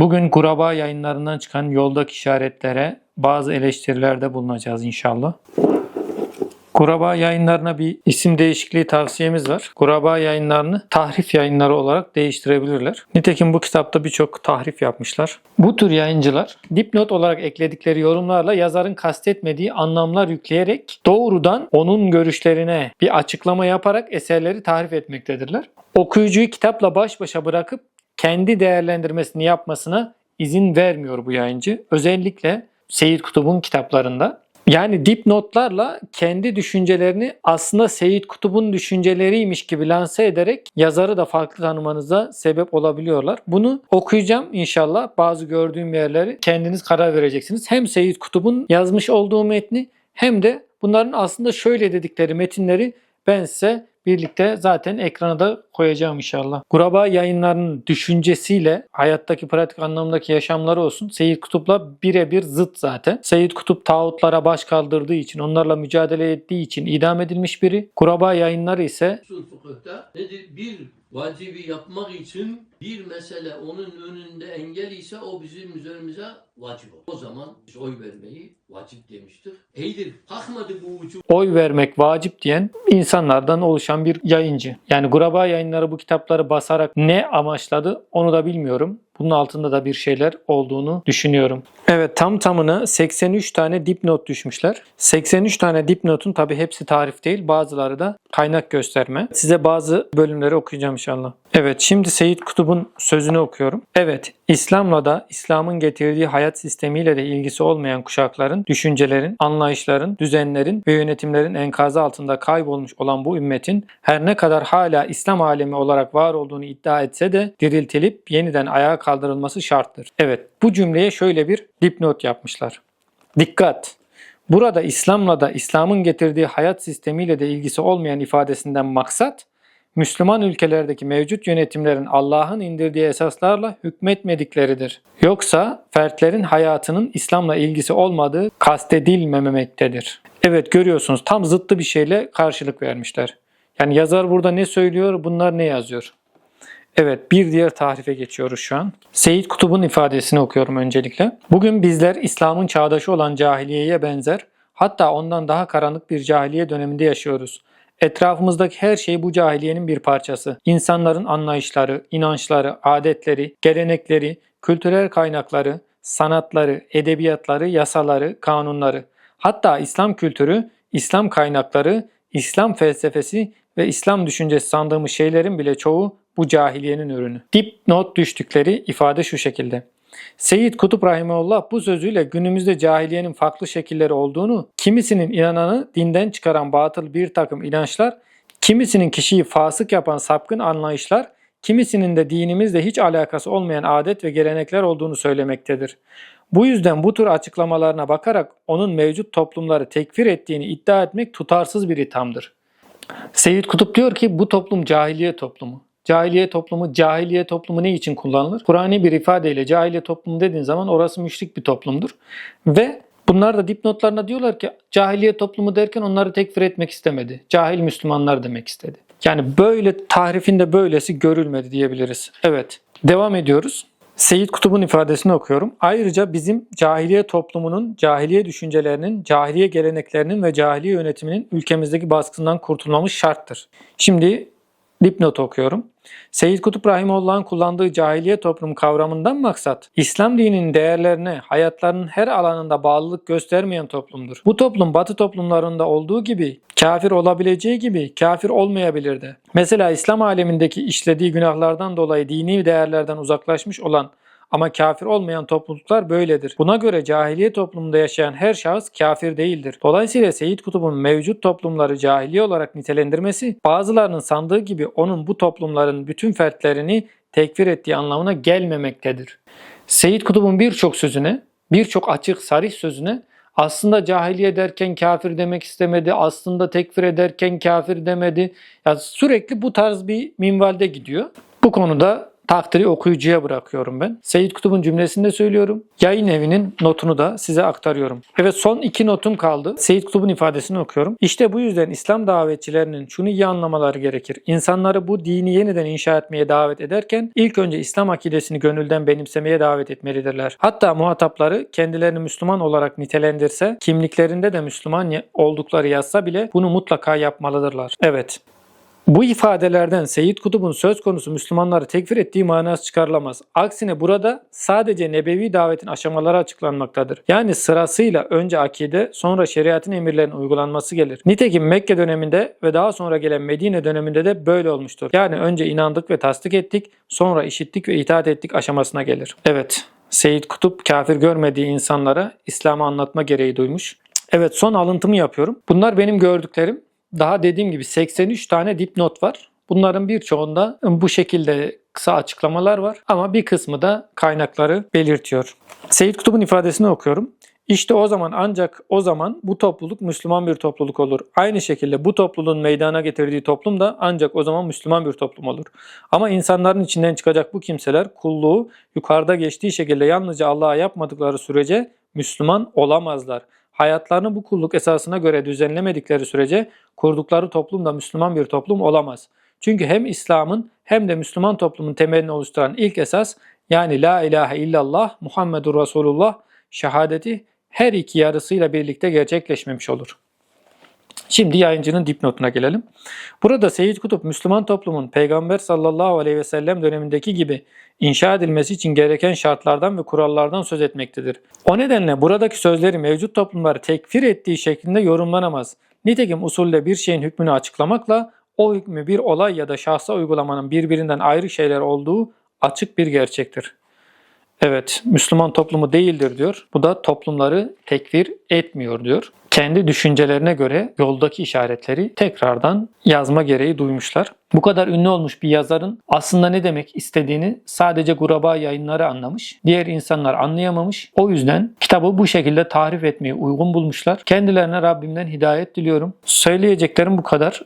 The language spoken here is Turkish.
Bugün Kuraba yayınlarından çıkan yoldaki işaretlere bazı eleştirilerde bulunacağız inşallah. Kuraba yayınlarına bir isim değişikliği tavsiyemiz var. Kuraba yayınlarını tahrif yayınları olarak değiştirebilirler. Nitekim bu kitapta birçok tahrif yapmışlar. Bu tür yayıncılar dipnot olarak ekledikleri yorumlarla yazarın kastetmediği anlamlar yükleyerek doğrudan onun görüşlerine bir açıklama yaparak eserleri tahrif etmektedirler. Okuyucuyu kitapla baş başa bırakıp kendi değerlendirmesini yapmasına izin vermiyor bu yayıncı. Özellikle Seyit Kutub'un kitaplarında. Yani dipnotlarla kendi düşüncelerini aslında Seyit Kutub'un düşünceleriymiş gibi lanse ederek yazarı da farklı tanımanıza sebep olabiliyorlar. Bunu okuyacağım inşallah. Bazı gördüğüm yerleri kendiniz karar vereceksiniz. Hem Seyit Kutub'un yazmış olduğu metni hem de bunların aslında şöyle dedikleri metinleri ben size birlikte zaten ekrana da koyacağım inşallah. Kuraba yayınlarının düşüncesiyle hayattaki pratik anlamdaki yaşamları olsun. Seyyid Kutup'la birebir zıt zaten. Seyyid Kutup tağutlara baş kaldırdığı için, onlarla mücadele ettiği için idam edilmiş biri. Kuraba yayınları ise? Bir vacibi yapmak için bir mesele onun önünde engel ise o bizim üzerimize vacip olur. O zaman biz oy vermeyi vacip demiştik. Eydir kalkmadı bu ucu oy vermek vacip diyen insanlardan oluşan bir yayıncı. Yani Guraba yayınları bu kitapları basarak ne amaçladı onu da bilmiyorum. Bunun altında da bir şeyler olduğunu düşünüyorum. Evet tam tamına 83 tane dipnot düşmüşler. 83 tane dipnotun tabi hepsi tarif değil bazıları da kaynak gösterme. Size bazı bölümleri okuyacağım inşallah. Evet şimdi Seyit Kutub'un sözünü okuyorum. Evet İslam'la da İslam'ın getirdiği hayat sistemiyle de ilgisi olmayan kuşakların, düşüncelerin, anlayışların, düzenlerin ve yönetimlerin enkazı altında kaybolmuş olan bu ümmetin her ne kadar hala İslam alemi olarak var olduğunu iddia etse de diriltilip yeniden ayağa kaldırılması şarttır. Evet bu cümleye şöyle bir dipnot yapmışlar. Dikkat! Burada İslam'la da İslam'ın getirdiği hayat sistemiyle de ilgisi olmayan ifadesinden maksat Müslüman ülkelerdeki mevcut yönetimlerin Allah'ın indirdiği esaslarla hükmetmedikleridir. Yoksa fertlerin hayatının İslam'la ilgisi olmadığı kastedilmemektedir. Evet görüyorsunuz tam zıttı bir şeyle karşılık vermişler. Yani yazar burada ne söylüyor, bunlar ne yazıyor? Evet bir diğer tahrife geçiyoruz şu an. Seyit Kutub'un ifadesini okuyorum öncelikle. Bugün bizler İslam'ın çağdaşı olan cahiliyeye benzer, hatta ondan daha karanlık bir cahiliye döneminde yaşıyoruz. Etrafımızdaki her şey bu cahiliyenin bir parçası. İnsanların anlayışları, inançları, adetleri, gelenekleri, kültürel kaynakları, sanatları, edebiyatları, yasaları, kanunları. Hatta İslam kültürü, İslam kaynakları, İslam felsefesi ve İslam düşüncesi sandığımız şeylerin bile çoğu bu cahiliyenin ürünü. Dipnot düştükleri ifade şu şekilde. Seyyid Kutup Rahimullah bu sözüyle günümüzde cahiliyenin farklı şekilleri olduğunu, kimisinin inananı dinden çıkaran batıl bir takım inançlar, kimisinin kişiyi fasık yapan sapkın anlayışlar, kimisinin de dinimizle hiç alakası olmayan adet ve gelenekler olduğunu söylemektedir. Bu yüzden bu tür açıklamalarına bakarak onun mevcut toplumları tekfir ettiğini iddia etmek tutarsız bir ithamdır. Seyyid Kutup diyor ki bu toplum cahiliye toplumu. Cahiliye toplumu, cahiliye toplumu ne için kullanılır? Kur'an'i bir ifadeyle cahiliye toplumu dediğin zaman orası müşrik bir toplumdur. Ve bunlar da dipnotlarına diyorlar ki cahiliye toplumu derken onları tekfir etmek istemedi. Cahil Müslümanlar demek istedi. Yani böyle tahrifinde böylesi görülmedi diyebiliriz. Evet. Devam ediyoruz. Seyit Kutub'un ifadesini okuyorum. Ayrıca bizim cahiliye toplumunun, cahiliye düşüncelerinin, cahiliye geleneklerinin ve cahiliye yönetiminin ülkemizdeki baskısından kurtulmamız şarttır. Şimdi dipnot okuyorum. Seyyid Kutup Rahimullah'ın kullandığı cahiliye toplum kavramından maksat, İslam dininin değerlerine, hayatlarının her alanında bağlılık göstermeyen toplumdur. Bu toplum batı toplumlarında olduğu gibi, kafir olabileceği gibi kafir olmayabilir de. Mesela İslam alemindeki işlediği günahlardan dolayı dini değerlerden uzaklaşmış olan ama kafir olmayan topluluklar böyledir. Buna göre cahiliye toplumunda yaşayan her şahıs kafir değildir. Dolayısıyla Seyyid Kutub'un mevcut toplumları cahiliye olarak nitelendirmesi bazılarının sandığı gibi onun bu toplumların bütün fertlerini tekfir ettiği anlamına gelmemektedir. Seyyid Kutub'un birçok sözüne, birçok açık sarih sözüne aslında cahiliye derken kafir demek istemedi, aslında tekfir ederken kafir demedi. Yani sürekli bu tarz bir minvalde gidiyor. Bu konuda takdiri okuyucuya bırakıyorum ben. Seyyid Kutup'un cümlesini de söylüyorum. Yayın evinin notunu da size aktarıyorum. Evet son iki notum kaldı. Seyyid Kutup'un ifadesini okuyorum. İşte bu yüzden İslam davetçilerinin şunu iyi anlamaları gerekir. İnsanları bu dini yeniden inşa etmeye davet ederken ilk önce İslam akidesini gönülden benimsemeye davet etmelidirler. Hatta muhatapları kendilerini Müslüman olarak nitelendirse, kimliklerinde de Müslüman oldukları yazsa bile bunu mutlaka yapmalıdırlar. Evet, bu ifadelerden Seyyid Kutub'un söz konusu Müslümanları tekfir ettiği manası çıkarılamaz. Aksine burada sadece nebevi davetin aşamaları açıklanmaktadır. Yani sırasıyla önce akide sonra şeriatın emirlerinin uygulanması gelir. Nitekim Mekke döneminde ve daha sonra gelen Medine döneminde de böyle olmuştur. Yani önce inandık ve tasdik ettik sonra işittik ve itaat ettik aşamasına gelir. Evet Seyyid Kutup kafir görmediği insanlara İslam'ı anlatma gereği duymuş. Evet son alıntımı yapıyorum. Bunlar benim gördüklerim. Daha dediğim gibi 83 tane dipnot var. Bunların birçoğunda bu şekilde kısa açıklamalar var ama bir kısmı da kaynakları belirtiyor. Seyyid Kutup'un ifadesini okuyorum. İşte o zaman ancak o zaman bu topluluk Müslüman bir topluluk olur. Aynı şekilde bu topluluğun meydana getirdiği toplum da ancak o zaman Müslüman bir toplum olur. Ama insanların içinden çıkacak bu kimseler kulluğu yukarıda geçtiği şekilde yalnızca Allah'a yapmadıkları sürece Müslüman olamazlar. Hayatlarını bu kulluk esasına göre düzenlemedikleri sürece kurdukları toplum da Müslüman bir toplum olamaz. Çünkü hem İslam'ın hem de Müslüman toplumun temelini oluşturan ilk esas yani La ilahe illallah Muhammedur Resulullah şehadeti her iki yarısıyla birlikte gerçekleşmemiş olur. Şimdi yayıncının dipnotuna gelelim. Burada Seyyid Kutup Müslüman toplumun Peygamber sallallahu aleyhi ve sellem dönemindeki gibi inşa edilmesi için gereken şartlardan ve kurallardan söz etmektedir. O nedenle buradaki sözleri mevcut toplumları tekfir ettiği şeklinde yorumlanamaz. Nitekim usulde bir şeyin hükmünü açıklamakla o hükmü bir olay ya da şahsa uygulamanın birbirinden ayrı şeyler olduğu açık bir gerçektir. Evet, Müslüman toplumu değildir diyor. Bu da toplumları tekfir etmiyor diyor. Kendi düşüncelerine göre yoldaki işaretleri tekrardan yazma gereği duymuşlar. Bu kadar ünlü olmuş bir yazarın aslında ne demek istediğini sadece Guraba yayınları anlamış. Diğer insanlar anlayamamış. O yüzden kitabı bu şekilde tarif etmeyi uygun bulmuşlar. Kendilerine Rabbimden hidayet diliyorum. Söyleyeceklerim bu kadar.